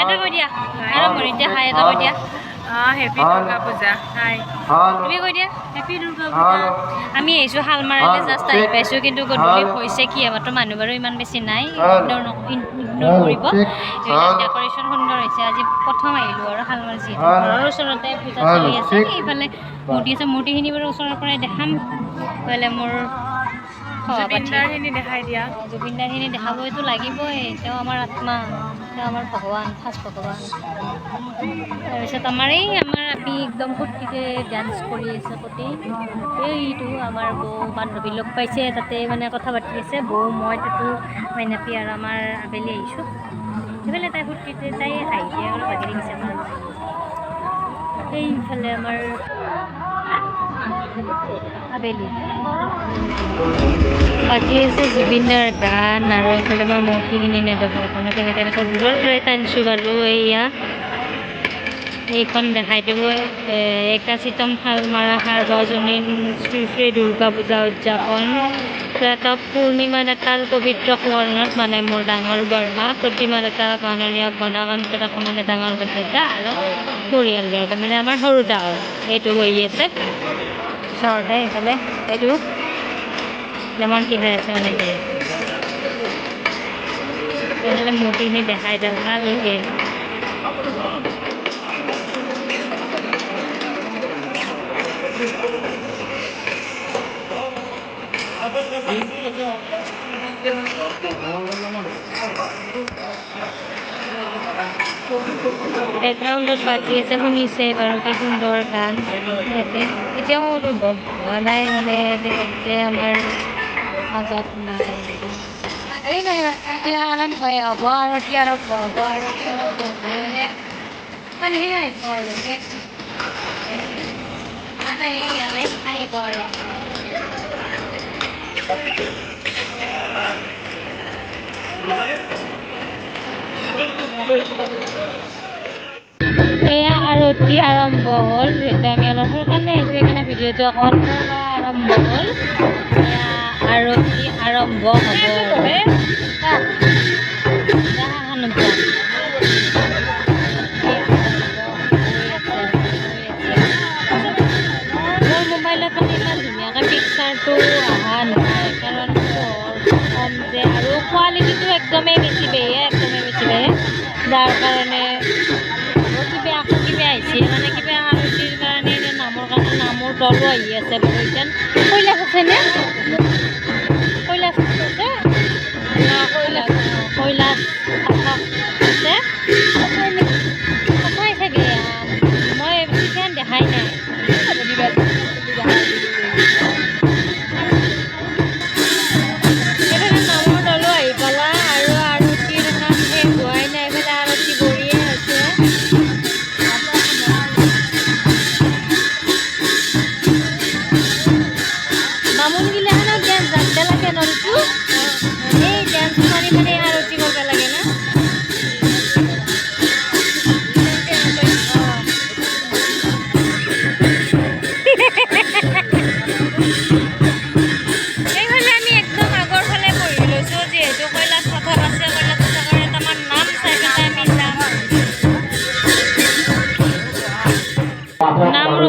এটা কৈ দিয়া এটা কৰি দিয়া এটা কৈ দিয়া হেপী দুৰ্গা পূজা হাই তুমি কৈ দিয়া হেপী দুৰ্গা পূজা আমি আহিছোঁ শালমাৰালৈ জাষ্ট আহি পাইছোঁ কিন্তু গধূলি হৈছে কি আমাৰতো মানুহ বাৰু ইমান বেছি নাই ইগন'ৰ ইগন'ৰ কৰিব ডেক'ৰেশ্যন সুন্দৰ হৈছে আজি প্ৰথম আহিলোঁ আৰু শালমাৰা যিহেতু ঘৰৰ ওচৰতে পূজা চলি আছে এইফালে মূৰ্তি আছে মূৰ্তিখিনি বাৰু ওচৰৰ পৰাই দেখাম এইফালে মোৰ জুবিনদাৰখিনি দেখাই দিয়া জুবিনদাৰখিনি দেখাবইতো লাগিবই তেওঁ আমাৰ আত্মা তেওঁ আমাৰ ভগৱান ফাৰ্ষ্ট ভগৱান তাৰপিছত আমাৰ এই আমাৰ আমি একদম ফূৰ্তিকে ডান্স কৰি আছে কতে এইটো আমাৰ বৌ বান্ধৱী লগ পাইছে তাতে মানে কথা পাতি আছে বৌ মই তাতো মাইনাপী আৰু আমাৰ আবেলি আহিছোঁ সেইফালে তাই ফূৰ্তিতে তাই হাঁহি দিয়ে আৰু ভাগি দেখিছে আমাৰ এইফালে আমাৰ আবেলি আজি হৈছে জুবিনদাৰ গান আৰু এইফালে মই মৌখিখিনি নেদেখোঁ আপোনালোকে সেইকাৰণে কৈ দূৰৰ পৰাই টানিছোঁ বাৰু এয়া এইখন দেখাই দিব একা চিতম সাৰ মাৰা সাৰ গজনী শ্ৰী শ্ৰী দুৰ্গা পূজা উদযাপন এটা পূৰ্ণিমাৰ এটা পবিত্ৰ সোৱৰণত মানে মোৰ ডাঙৰ বৰমা প্ৰতিমাৰ এটা গণনীয় গণগণ এটা সমানে ডাঙৰ কথা এটা আৰু পৰিয়ালৰ মানে আমাৰ সৰু ডাঙৰ এইটো হৈ আছে kita Terima kasih. বেকগ্ৰাউণ্ডত বাজি আছে শুনিছে বাৰু কিছুমান দৰ গান সিহঁতে এতিয়া মোৰ সদায় মানে এতিয়া আমাৰ মাজত নাই এই নাই এতিয়া আনন্দ হয় হ'ব আৰু এতিয়া আৰু হ'ব হ'ব আৰু মানে সেয়াই আহিব আৰু Thank you. কি আৰম্ভ হ'ল যিহেতু আমি অলপ সোনকালে আহিছোঁ সেইকাৰণে ভিডিঅ'টো অকণমান আৰম্ভ হ'ল আৰু কি আৰম্ভ হ'ব পিকচাৰটো অহা নাই কাৰণ যে আৰু কোৱালিটিটো একদমেই বেছি বেয়া আহি আছে বলছেন কইলা আছে না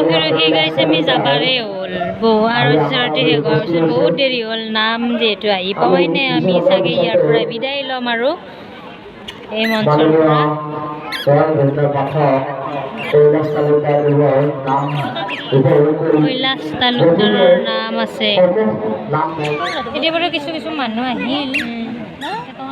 ৰখি ৰখি গাইছে আমি যাবাৰে হ'ল বহু ওচৰতে শেষ হোৱাৰ পিছত বহুত দেৰি হ'ল নাম যিহেতু আহি পোৱাই নে আমি চাগে ইয়াৰ পৰা বিদায় ল'ম আৰু এই মঞ্চৰ পৰা কৈলাশ তালুকদাৰৰ নাম আছে এতিয়াৰ পৰা কিছু কিছু মানুহ আহিল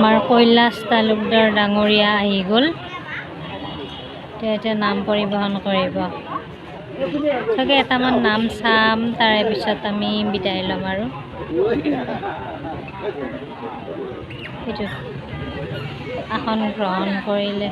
আমাৰ কৈলাস তালুকদাৰ ডাঙৰীয়া আহি গ'ল তেওঁ এতিয়া নাম পৰিবহন কৰিব চাগে এটামান নাম চাম তাৰে পিছত আমি বিদায় ল'ম আৰু সেইটো আসন গ্ৰহণ কৰিলে